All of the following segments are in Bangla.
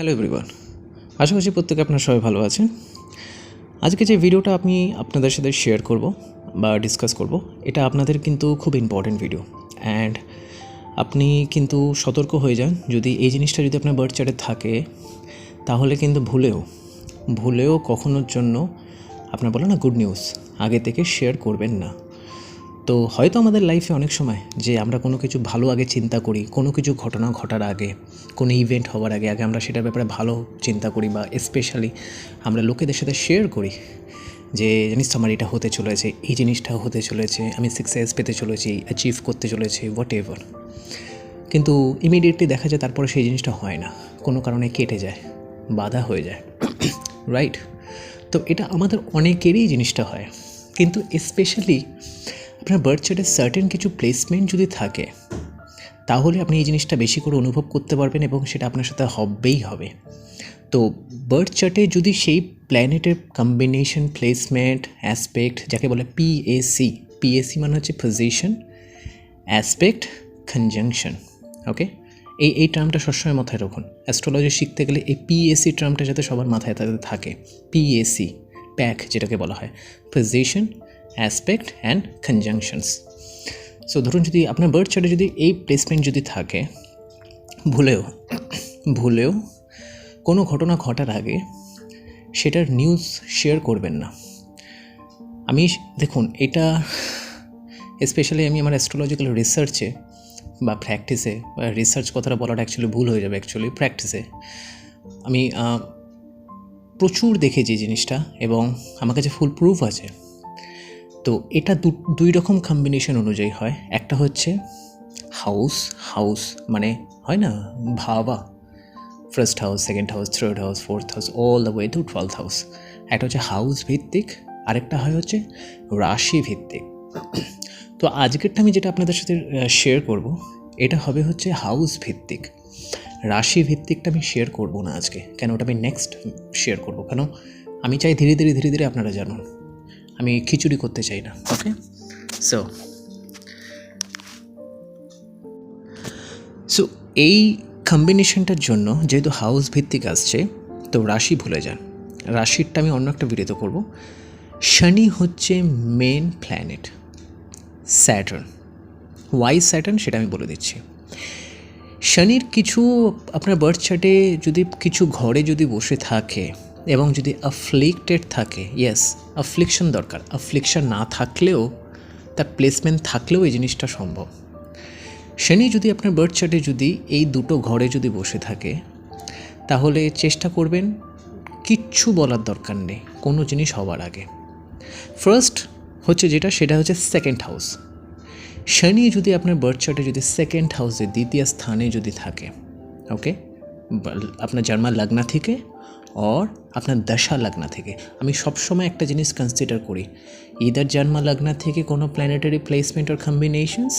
হ্যালো এভরিওয়ান আশা করছি প্রত্যেকে আপনার সবাই ভালো আছেন। আজকে যে ভিডিওটা আমি আপনাদের সাথে শেয়ার করব বা ডিসকাস করব, এটা আপনাদের কিন্তু খুব ইম্পর্টেন্ট ভিডিও অ্যান্ড আপনি কিন্তু সতর্ক হয়ে যান, যদি এই জিনিসটা যদি আপনার বার্থ চার্টে থাকে, তাহলে কিন্তু ভুলেও ভুলেও কখনোর জন্য আপনার বলে না গুড নিউজ আগে থেকে শেয়ার করবেন না। তো হয়তো আমাদের লাইফে অনেক সময় যে আমরা কোনো কিছু ভালো আগে চিন্তা করি, কোনো কিছু ঘটনা ঘটার আগে, কোনো ইভেন্ট হওয়ার আগে আগে আমরা সেটার ব্যাপারে ভালো চিন্তা করি বা স্পেশালি আমরা লোকেদের সাথে শেয়ার করি যে জানিস আমার এটা হতে চলেছে, এই জিনিসটা হতে চলেছে, আমি সাকসেস পেতে চলেছি অ্যাচিভ করতে চলেছি হোয়াট এভার কিন্তু ইমিডিয়েটলি দেখা যায় তারপরে সেই জিনিসটা হয় না, কোনো কারণে কেটে যায়, বাধা হয়ে যায় রাইট তো এটা আমাদের অনেকেরই জিনিসটা হয়। কিন্তু স্পেশালি আপনার বার্থ চার্টে সার্টেন কিছু প্লেসমেন্ট যদি থাকে, তাহলে আপনি এই জিনিসটা বেশি করে অনুভব করতে পারবেন এবং সেটা আপনার সাথে হবেই হবে। তো বার্থ চার্টে যদি সেই প্ল্যানেটের কম্বিনেশন প্লেসমেন্ট অ্যাসপেক্ট যাকে বলে পিএসি পিএসি মানে হচ্ছে পজিশন অ্যাসপেক্ট কনজাংশন ওকে এই এই টার্মটা সবসময় মাথায় রাখুন। অ্যাস্ট্রোলজি শিখতে গেলে এই পিএসি টার্মটা যাতে সবার মাথায় তাদের থাকে। পিএসি প্যাক যেটাকে বলা হয়। Position aspect and conjunctions so ধরুন যদি আপনার বার্থ চার্টে যদি এই প্লেসমেন্ট যদি থাকে, ভুলেও ভুলেও কোনো ঘটনা ঘটার আগে সেটার নিউজ শেয়ার করবেন না। আমি দেখুন, এটা স্পেশালি আমি আমার অ্যাস্ট্রোলজিক্যাল রিসার্চে বা প্র্যাকটিসে রিসার্চ কথাটা বলাটা অ্যাকচুয়ালি ভুল হয়ে যাবে অ্যাকচুয়ালি প্র্যাকটিসে আমি প্রচুর দেখেছি জিনিসটা এবং আমার কাছে ফুল প্রুফ আছে। তো এটা দুই রকম কম্বিনেশন অনুযায়ী হয়। একটা হচ্ছে হাউস হাউস মানে হয় না? ভাবা। First house second house third house fourth house all the way to twelfth house একটা হচ্ছে হাউস ভিত্তিক, আরেকটা হয় হচ্ছে রাশি ভিত্তিক। তো আজকেরটা আমি যেটা আপনাদের সাথে শেয়ার করব, এটা হবে হচ্ছে হাউস ভিত্তিক। রাশি ভিত্তিকটা আমি শেয়ার করব না আজকে। কেন? ওটা আমি নেক্সট শেয়ার করব। কেন? আমি চাই ধীরে ধীরে ধীরে ধীরে আপনারা জানুন। আমি খিচুড়ি করতে চাই না। ওকে সো সো এই কম্বিনেশনটার জন্য যেহেতু হাউস ভিত্তিক আসছে, তো রাশি ভুলে যান। রাশিরটা আমি অন্য একটা ভিডিওতে করব। শনি হচ্ছে main planet Saturn why Saturn সেটা আমি বলে দিচ্ছি। শনির কিছু, আপনার বার্থ চার্টে যদি কিছু ঘরে যদি বসে থাকে এবং যদি আফ্লিক্টেড থাকে ইয়েস আফ্লিকশন দরকার। আফ্লিকশন না থাকলেও, তার প্লেসমেন্ট থাকলেও এই জিনিসটা সম্ভব। শনি যদি আপনার বার্থ চার্টে যদি এই দুটো ঘরে যদি বসে থাকে, তাহলে চেষ্টা করবেন কিচ্ছু বলার দরকার নেই, কোনো জিনিস হওয়ার আগে। ফার্স্ট হচ্ছে যেটা, সেটা হচ্ছে সেকেন্ড হাউস শনি যদি আপনার বার্থ চার্টে যদি সেকেন্ড হাউসে দ্বিতীয় স্থানে যদি থাকে ওকে আপনার জন্মার লগ্না থেকে অর আপনার দশা লগ্না থেকে। আমি সবসময় একটা জিনিস কনসিডার করি। ইদার জন্মা লগ্না থেকে কোনো planetary placement or combinations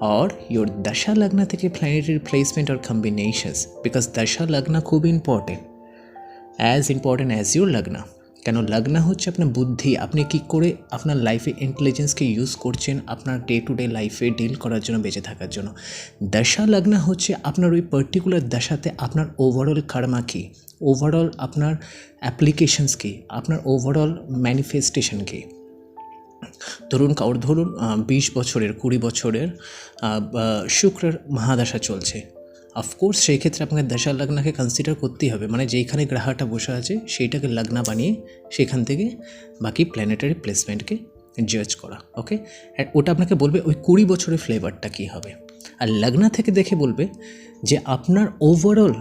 or your dasha লগ্না থেকে planetary placement or combinations because দশা লগ্না খুব important as important as your lagna. কেন লগ্না হচ্ছে আপনার বুদ্ধি। আপনি কি করে আপনার লাইফে ইন্টেলিজেন্সকে ইউজ করছেন আপনার ডে টু ডে লাইফে ডিল করার জন্য, বেঁচে থাকার জন্য। দশা লগ্না হচ্ছে আপনার ওই পার্টিকুলার দশাতে আপনার ওভারঅল কার্মা কী। ওভারঅল আপনার অ্যাপ্লিকেশনস কী? আপনার ওভারঅল ম্যানিফেস্টেশন কী ধরুন কারোর ধরুন বিশ বছরের, কুড়ি বছরের শুক্রের মহাদশা চলছে। অফকোর্স সেই ক্ষেত্রে আপনাকে দশা লগ্নাকে কনসিডার করতেই হবে। মানে যেইখানে গ্রাহটা বসে আছে, সেইটাকে লগ্না বানিয়ে সেখান থেকে বাকি প্ল্যানেটারি প্লেসমেন্টকে জাজ করা ওকে ওটা আপনাকে বলবে ওই কুড়ি বছরের ফ্লেভারটা কী হবে। আর লগ্না থেকে দেখে বলবে যে আপনার ওভারঅল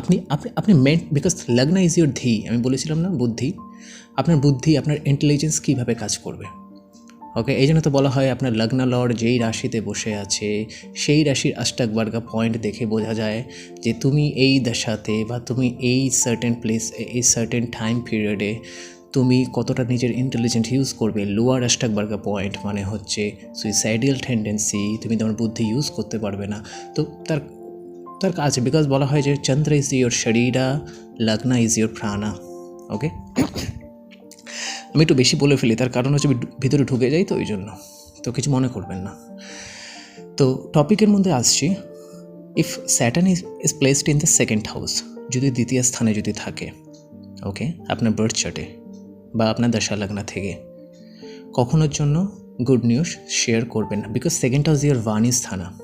আপনি আপনি আপনি main because lagna is your dhi, আমি বলেছিলাম না, বুদ্ধি। আপনার বুদ্ধি, আপনার ইন্টেলিজেন্স কীভাবে কাজ করবে? ওকে এই জন্য তো বলা হয় আপনার লগ্ন লর্ড যেই রাশিতে বসে আছে, সেই রাশির অষ্টাক বার্গা পয়েন্ট দেখে বোঝা যায় যে তুমি এই দশাতে বা তুমি এই সার্টেন প্লেস এই সার্টেন টাইম পিরিয়ডে তুমি কতটা নিজের ইন্টেলিজেন্ট ইউজ করবে। লোয়ার অষ্টাক বার্গা পয়েন্ট মানে হচ্ছে সুইসাইডিয়াল টেন্ডেন্সি তুমি তোমার বুদ্ধি ইউজ করতে পারবে না। তো তার তার আছে বিকজ বলা হয় যে Chandra is your sharira, lagna is your prana okay আমি একটু বেশি বলে ফেলি, তার কারণ হচ্ছে ভিতরে ঢুকে যাই তো, ওই জন্য। তো কিছু মনে করবেন না। তো টপিকের মধ্যে আসছি if Saturn is is placed in the second house যদি দ্বিতীয় স্থানে যদি থাকে ওকে আপনার বার্থ চার্টে বা আপনার দশা লগ্ন থেকে, কখনোর জন্য গুড নিউজ শেয়ার করবেন না বিকজ সেকেন্ড হাউস ইয়ার ওয়ানি স্থানা।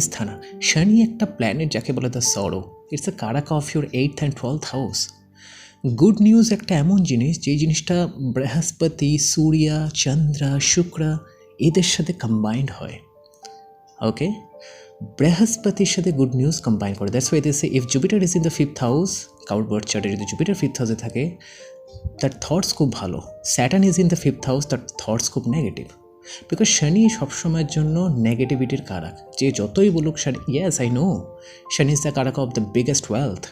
স্থানা শনি একটা প্ল্যানেট যাকে বলে the sorrow it's a karaka of your eighth and twelfth house good news একটা এমন জিনিস যে জিনিসটা বৃহস্পতি সূর্য চন্দ্র শুক্র এদের সাথে কম্বাইন্ড হয়। ওকে বৃহস্পতির সাথে গুড নিউজ কম্বাইন করে। That's why this if Jupiter is in the fifth house কাউর বার্থ চার্টে যদি জুপিটার ফিফথ হাউসে থাকে, তার থটস খুব ভালো। Saturn is in the fifth house তার থটস খুব নেগেটিভ বিকজ শনি সবসময়ের জন্য নেগেটিভিটির কারাক। যে যতই বলুক Shani yes I know Shani is the karak of the biggest wealth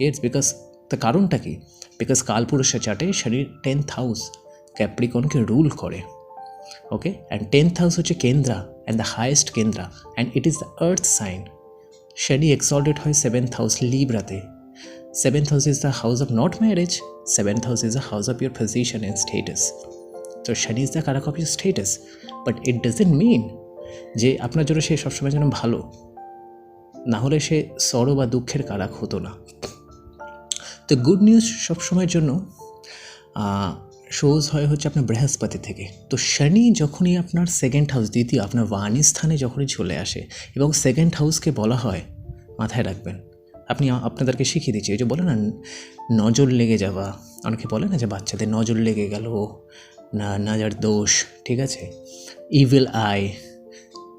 it's because তার কারণটা কি? বিকজ কালপুরুষের চার্টে শনির টেন্থ হাউস ক্যাপ্রিকনকে রুল করে। ওকে অ্যান্ড টেন্থ হাউস হচ্ছে kendra and the highest kendra and it is the earth sign Shani exalted হয় seventh house লিব্রাতে seventh house is the house of not marriage seventh house is the house of your position and status তো Shani is the karak of your status it doesn't mean যে আপনার জন্য সে সবসময় যেন ভালো। না হলে সে সরো বা দুঃখের কারাক হতো না। তো গুড নিউজ সবসময়ের জন্য শোজ হয় হচ্ছে আপনার বৃহস্পতি থেকে। তো শনি যখনই আপনার সেকেন্ড হাউস দ্বিতীয়, আপনার বাণী স্থানে যখনই চলে আসে এবং সেকেন্ড হাউসকে বলা হয়, মাথায় রাখবেন। আপনি আপনাদেরকে শিখিয়ে দিচ্ছি। ওই যে বলে না, নজর লেগে যাওয়া। অনেকে বলে না যে বাচ্চাদের নজর লেগে গেল নাজার দোষ, ঠিক আছে? ইভিল আই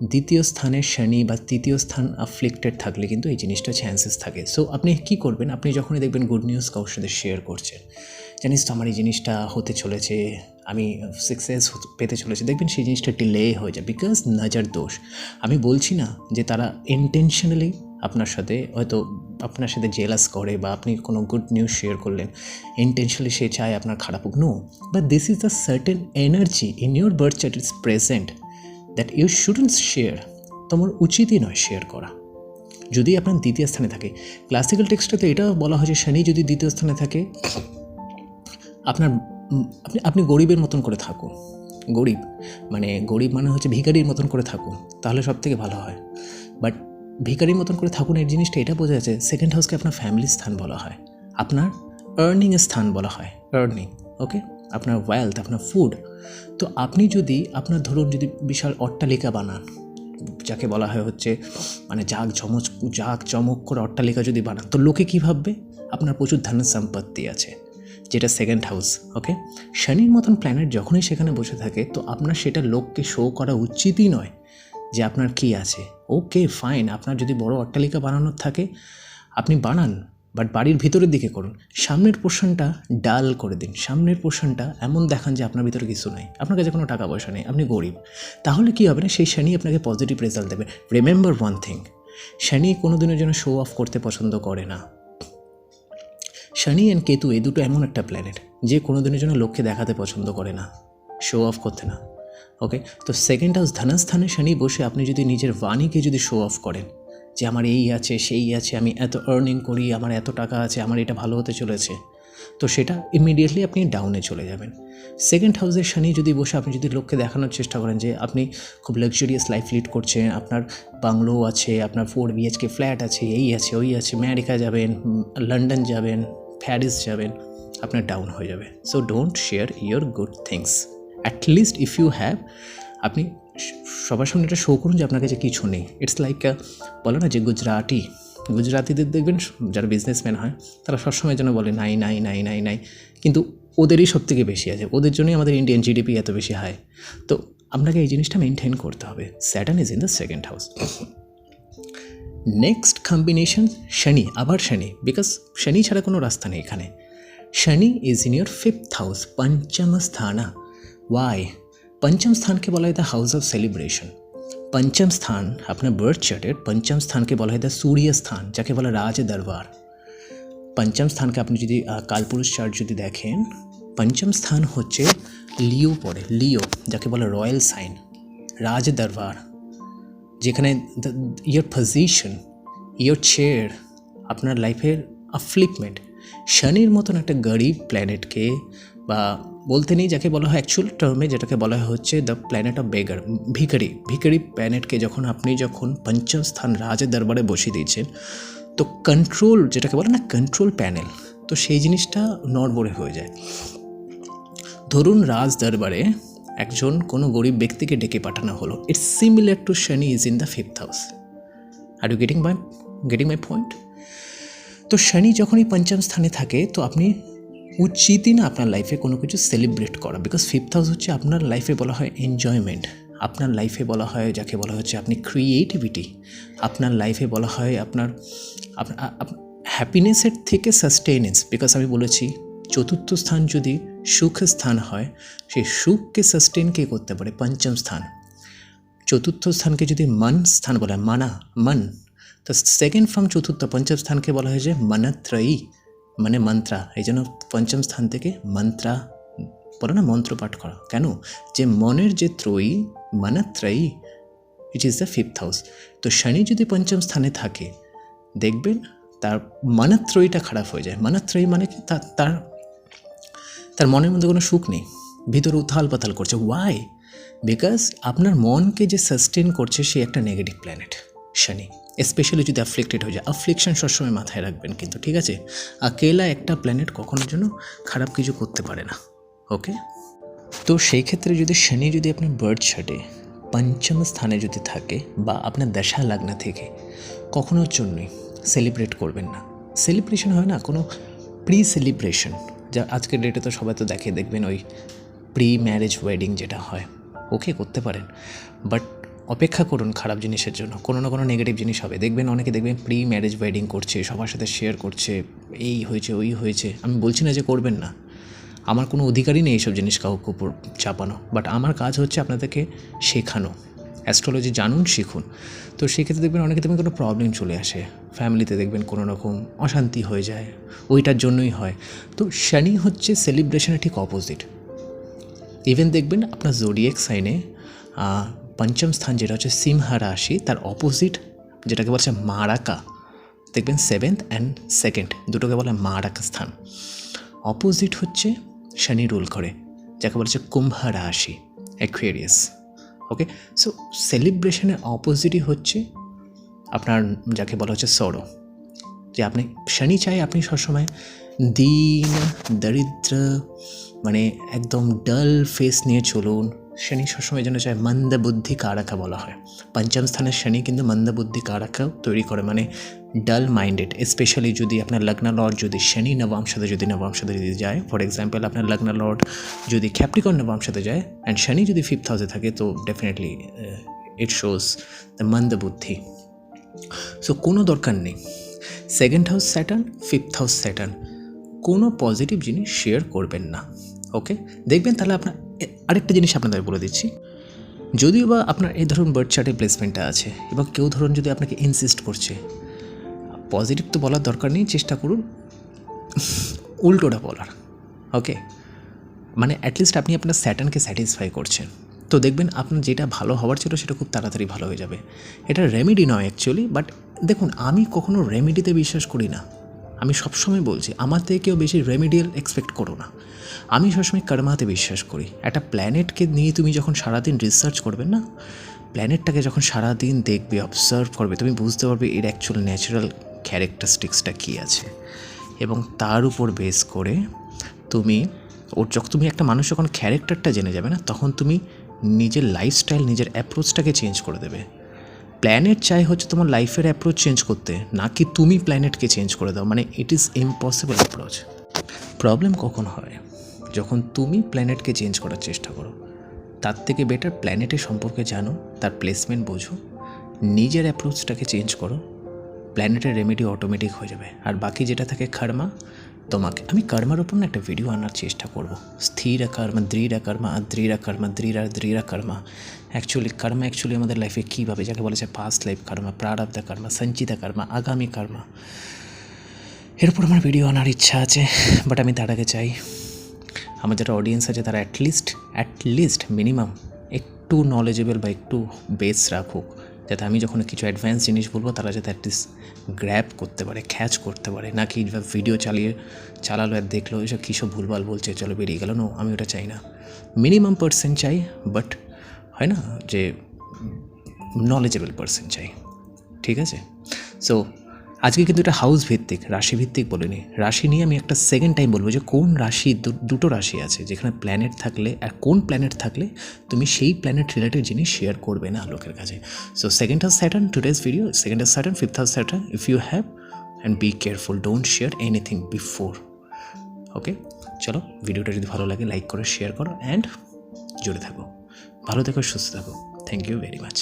দ্বিতীয় স্থানে শনি বা তৃতীয় স্থান আফ্লিক্টেড থাকলে কিন্তু এই জিনিসটা চান্সেস থাকে। সো আপনি কি করবেন? আপনি যখনই দেখবেন গুড নিউজ কারোর সাথে শেয়ার করছেন, জানিস তো আমার এই জিনিসটা হতে চলেছে, আমি সাকসেস পেতে চলেছে, দেখবেন সেই জিনিসটা ডিলে হয়ে যায় বিকজ নজর দোষ। আমি বলছি না যে তারা ইন্টেনশনালি আপনার সাথে, হয়তো আপনার সাথে জেলাস করে বা আপনি কোনো গুড নিউজ শেয়ার করলেন ইন্টেনশনালি সে চায় আপনার খারাপ হোক। No but this is the certain energy in your birth chart is present that you shouldn't share তোমার উচিতই নয় শেয়ার করা। যদি আপনার দ্বিতীয় স্থানে থাকে ক্লাসিক্যাল টেক্সটাতে এটা বলা হয় যে শনি যদি দ্বিতীয় স্থানে থাকে, আপনার, আপনি আপনি গরিবের মতন করে থাকুন। গরিব মানে গরিব মানে হচ্ছে ভিখারির মতন করে থাকুন, তাহলে সব থেকে ভালো হয়। বাট ভিখারির মতন করে থাকুন এর জিনিসটা এটা বোঝা যাচ্ছে সেকেন্ড হাউসকে আপনার ফ্যামিলির স্থান বলা হয়। আপনার আর্নিংয়ের স্থান বলা হয় আর্নিং ওকে আপনার ওয়েলথ আপনার ফুড তো আপনি যদি আপনার ধরুন যদি বিশাল অট্টালিকা বানান, যাকে বলা হয় হচ্ছে মানে জাগ চমচ জাগ চমক করে অট্টালিকা যদি বানান, তো লোকে কী ভাববে? আপনার প্রচুর ধন সম্পত্তি আছে, যেটা সেকেন্ড হাউস ওকে শনির মতন প্ল্যানেট যখনই সেখানে বসে থাকে, তো আপনার সেটা লোককে শো করা উচিতই নয়। যে আপনার কি আছে? ওকে ফাইন আপনার যদি বড় অট্টালিকা বানানোর থাকে, আপনি বানান। বাট বাড়ির ভিতরের দিকে করুন। সামনের পোর্শনটা ডাল করে দিন। সামনের পোর্শনটা এমন দেখান যে আপনার ভিতরে কিছু নাই। আপনার কাছে কোনো টাকা পয়সা নেই। আপনি গরিব। তাহলে কী হবে না? সেই শনি আপনাকে পজিটিভ রেজাল্ট দেবে। রিমেম্বার ওয়ান থিং শনি কোনো দিনের জন্য শো অফ করতে পছন্দ করে না। শনি অ্যান্ড কেতু এই দুটো এমন একটা প্ল্যানেট যে কোনো দিনের জন্য লোককে দেখাতে পছন্দ করে না। শো অফ করতে না। ওকে তো সেকেন্ড হাউস ধনস্থানে শনি বসে আপনি যদি নিজের বাণীকে যদি শো অফ করেন, যে আমার এই আছে, সেই আছে, আমি এত আর্নিং করি, আমার এত টাকা আছে, আমার এটা ভালো হতে চলেছে, তো সেটা ইমিডিয়েটলি আপনি ডাউনে চলে যাবেন। সেকেন্ড হাউসের শনি যদি বসে আপনি যদি লোককে দেখানোর চেষ্টা করেন, যে আপনি খুব লাক্সারিয়াস লাইফ লিড করছেন, আপনার বাংলো আছে, আপনার ফোর বিএচকে ফ্ল্যাট আছে, এই আছে, ওই আছে আমেরিকা যাবেন লন্ডন যাবেন প্যারিস যাবেন, আপনার ডাউন হয়ে যাবে। So don't share your good things at least if you have আপনি সবার সামনে এটা শো করুন যে আপনার কাছে কিছু নেই। ইটস লাইক বলো না যে গুজরাটি। গুজরাতিদের দেখবেন, যারা বিজনেসম্যান হয়, তারা সবসময় যেন বলে, নাই নাই নাই নাই নাই। কিন্তু ওদেরই সব থেকে বেশি আছে। ওদের জন্যই আমাদের ইন্ডিয়ান জিডিপি এত বেশি হাই তো আপনাকে এই জিনিসটা মেনটেন করতে হবে। Saturn is in the second house next combination Shani. আবার শনি। বিকজ শনি ছাড়া কোনো রাস্তা নেই এখানে। Shani is in your fifth house pancham sthana. Why পঞ্চম স্থানকে বলা হয় দ্য হাউস অফ সেলিব্রেশন পঞ্চম স্থান আপনার বার্থ চার্টের পঞ্চম স্থানকে বলা হয় দ্য সূর্য স্থান যাকে বলা রাজ দরবার পঞ্চম স্থানকে আপনি যদি কালপুরুষ চার্ট যদি দেখেন পঞ্চম স্থান হচ্ছে লিও পড়ে লিও যাকে বলে রয়্যাল সাইন রাজ দরবার যেখানে ইয়োর পজিশন ইয়োর চেয়ার আপনার লাইফের আফ্লিকমেন্ট শনির মতন একটা গরিব প্ল্যানেটকে বা বলতে নেই যাকে বলা হয় অ্যাকচুয়াল টার্মে যেটাকে বলা হয় হচ্ছে দ্য প্ল্যানেট অফ বেগার ভিখারি। ভিখারি প্ল্যানেটকে যখন আপনি যখন পঞ্চম স্থান রাজের দরবারে বসিয়ে দিয়েছেন, তো কন্ট্রোল যেটাকে বলে না কন্ট্রোল প্যানেল তো সেই জিনিসটা নড়বড়ে হয়ে যায়। ধরুন রাজ দরবারে একজন কোনো গরিব ব্যক্তিকে ডেকে পাঠানো হলো। It's similar to Shani is in the fifth house are you getting my getting my point তো শনি যখনই পঞ্চম স্থানে থাকে, তো আপনি উচিতই না আপনার লাইফে কোনো কিছু সেলিব্রেট করা বিকজ ফিফথ হাউস হচ্ছে আপনার লাইফে বলা হয় এনজয়মেন্ট আপনার লাইফে বলা হয়, যাকে বলা হচ্ছে আপনি ক্রিয়েটিভিটি আপনার লাইফে বলা হয় আপনার হ্যাপিনেসের থেকে সাস্টেনেন্স বিকজ আমি বলেছি, চতুর্থ স্থান যদি সুখ স্থান হয়, সেই সুখকে সাস্টেন কে করতে পারে? পঞ্চম স্থান। চতুর্থ স্থানকে যদি মন স্থান বলা হয়, মানা, মন, তো সেকেন্ড ফ্রম চতুর্থ, পঞ্চম স্থানকে বলা হয় যে মনত্রয়ী। মানে মন্ত্রা, এই জন্য পঞ্চম স্থান থেকে মন্ত্রা বলে না, মন্ত্র পাঠ করা। কেন? যে মনের যে ত্রয়ী, মনত্রয়ী it is the fifth house তো শনি যদি পঞ্চম স্থানে থাকে, দেখবেন তার মনত্রয়ীটা খারাপ হয়ে যায়। মনত্রয়ী মানে কি? তার তার মনের মধ্যে কোনো সুখ নেই। ভিতরে উথাল পাতাল করছে। ওয়াই বিকজ আপনার মনকে যে সাস্টেন করছে, সে একটা নেগেটিভ প্ল্যানেট শনি। স্পেশালি যদি অ্যাফ্লিক্টেড হয়ে যায়। অ্যাফ্লিকশন সবসময় মাথায় রাখবেন কিন্তু, ঠিক আছে? আকেলা একটা প্ল্যানেট কখনোর জন্য খারাপ কিছু করতে পারে না ওকে তো সেই ক্ষেত্রে যদি শনি যদি আপনার বার্ড ছাটে পঞ্চম স্থানে যদি থাকে বা আপনার দশা লাগনা থেকে, কখনোর জন্যই সেলিব্রেট করবেন না। সেলিব্রেশন হয় না, কোনো প্রি সেলিব্রেশন যা আজকের ডেটে তো সবাই তো দেখে দেখবেন, ওই প্রি ম্যারেজ ওয়েডিং যেটা হয় ওকে করতে পারেন। বাট অপেক্ষা করুন খারাপ জিনিসের জন্য। কোনো না কোনো নেগেটিভ জিনিস হবে। দেখবেন অনেকে দেখবেন প্রি ম্যারেজ ওয়েডিং করছে, সবার সাথে শেয়ার করছে, এই হয়েছে, ওই হয়েছে। আমি বলছি না যে করবেন না। আমার কোনো অধিকারই নেই এইসব জিনিস কাউকে উপর চাপানো। বাট আমার কাজ হচ্ছে আপনাদেরকে শেখানো। অ্যাস্ট্রোলজি জানুন, শিখুন। তো সেক্ষেত্রে দেখবেন অনেকে দেখবেন কোনো প্রবলেম চলে আসে। ফ্যামিলিতে দেখবেন কোনো রকম অশান্তি হয়ে যায়। ওইটার জন্যই হয়। তো শনি হচ্ছে সেলিব্রেশনের ঠিক অপোজিট ইভেন দেখবেন আপনার জোডিয়েক সাইনে পঞ্চম স্থান যেটা হচ্ছে সিংহা রাশি, তার অপোজিট যেটাকে বলছে মারাকা। দেখবেন সেভেন্থ অ্যান্ড সেকেন্ড দুটোকে বলে মারাকা স্থান। অপোজিট হচ্ছে শনি রুল করে, যাকে বলছে কুম্ভ রাশি অ্যাকুয়ারিয়াস ওকে সো সেলিব্রেশনের অপোজিটই হচ্ছে আপনার যাকে বলা হচ্ছে সরো যে আপনি, শনি চাই আপনি সবসময় দিন, দরিদ্র মানে একদম ডাল ফেস নিয়ে চলুন শনি সবসময় যেন চায় মন্দবুদ্ধি কারাকা বলা হয়। পঞ্চম স্থানের শনি কিন্তু মন্দবুদ্ধি কারাকা তৈরি করে মানে ডাল মাইন্ডেড স্পেশালি যদি আপনার লগ্ন লর্ড যদি শনি সাথে যদি নবাম সাথে যদি যায় ফর এক্সাম্পল আপনার লগ্ন লর্ড যদি ক্যাপ্রিকন নবাম সাথে যায় অ্যান্ড শনি যদি ফিফথ হাউসে থাকে, তো ডেফিনেটলি ইট শোজ দ্য মন্দবুদ্ধি। সো কোনো দরকার নেই। Second house Saturn fifth house Saturn কোনো পজিটিভ জিনিস শেয়ার করবেন না। ওকে দেখবেন তাহলে আপনার আরেকটা জিনিস আপনাদের বলে দিচ্ছি। যদিও বা আপনার এই ধরুন বার্থ চার্টের প্লেসমেন্টটা আছে এবং কেউ ধরুন যদি আপনাকে ইনসিস্ট করছে পজিটিভ তো বলার দরকার নেই, চেষ্টা করুন উল্টোটা বলার ওকে মানে অ্যাটলিস্ট আপনি আপনার স্যাটার্নকে স্যাটিসফাই করছেন। তো দেখবেন আপনার যেটা ভালো হওয়ার ছিল সেটা খুব তাড়াতাড়ি ভালো হয়ে যাবে। এটা রেমেডি নয় অ্যাকচুয়ালি বাট দেখুন, আমি কখনো রেমেডিতে বিশ্বাস করি না। আমি সবসময় বলছি, আমার থেকে কেউ বেশি রেমেডিয়াল এক্সপেক্ট করো না। আমি সবসময় কর্মাতে বিশ্বাস করি। একটা প্ল্যানেটকে নিয়ে তুমি যখন সারাদিন রিসার্চ করবে না প্ল্যানেটটাকে যখন সারাদিন দেখবে অবজার্ভ করবে, তুমি বুঝতে পারবে এর অ্যাকচুয়াল ন্যাচারাল ক্যারেক্টারিস্টিক্সটা কী আছে। এবং তার উপর বেস করে তুমি, ওর যখন তুমি একটা মানুষ যখন ক্যারেক্টারটা জেনে যাবে না, তখন তুমি নিজের লাইফস্টাইল নিজের অ্যাপ্রোচটাকে চেঞ্জ করে দেবে। প্ল্যানেট চাই হচ্ছে তোমার লাইফের অ্যাপ্রোচ চেঞ্জ করতে, নাকি তুমি প্ল্যানেটকে চেঞ্জ করে দাও? মানে it is impossible approach problem কখন হয়? যখন তুমি প্ল্যানেটকে চেঞ্জ করার চেষ্টা করো। তার থেকে বেটার প্ল্যানেটের সম্পর্কে জানো, তার প্লেসমেন্ট বোঝো, নিজের অ্যাপ্রোচটাকে চেঞ্জ করো প্ল্যানেটের রেমেডি অটোমেটিক হয়ে যাবে। আর বাকি যেটা থাকে কর্মা তোমাকে, আমি কর্মার উপর না একটা ভিডিও আনার চেষ্টা করব। স্থির কর্ম, দৃঢ় কর্ম দৃঢ় কর্ম, দৃঢ় দৃঢ় কর্ম। অ্যাকচুয়ালি কর্ম অ্যাকচুয়ালি আমাদের লাইফে কীভাবে, যাকে বলেছে পাস্ট লাইফ কর্ম, প্রারব্ধ কর্ম, সঞ্চিত কর্ম, আগামী কর্ম। এরপর আমার ভিডিও আনার ইচ্ছা আছে বাট আমি তার আগে চাই আমার যারা অডিয়েন্স আছে, তারা at least at least minimum একটু নলেজেবল বা একটু বেস রাখুক। যাতে আমি যখন কিছু অ্যাডভান্স জিনিস বলব, তারা যাতে অ্যাটলিস্ট গ্র্যাপ করতে পারে খ্যাচ করতে পারে। নাকি ভিডিও চালিয়ে, চালালো আর দেখল, এসব কী সব ভুলভাল বলছে, চলো বেরিয়ে গেল। নো আমি ওটা চাই না। মিনিমাম পার্সেন্ট চাই বাট হয় না যে নলেজেবল পার্সেন্ট চাই। ঠিক আছে? সো আজকে কিন্তু এটা হাউস ভিত্তিক রাশি ভিত্তিক বলিনি। রাশি নিয়ে আমি একটা সেকেন্ড টাইম বলব যে কোন রাশি দুটো রাশি আছে, যেখানে প্ল্যানেট থাকলে আর কোন প্ল্যানেট থাকলে তুমি সেই প্ল্যানেট রিলেটেড জিনিস শেয়ার করবে না লোকের কাছে। So second house Saturn today's video second house Saturn fifth house Saturn if you have and be careful don't share anything before okay চলো ভিডিওটা যদি ভালো লাগে লাইক করো শেয়ার করো অ্যান্ড জুড়ে থাকো। ভালো থেকো, সুস্থ থাকো। Thank you very much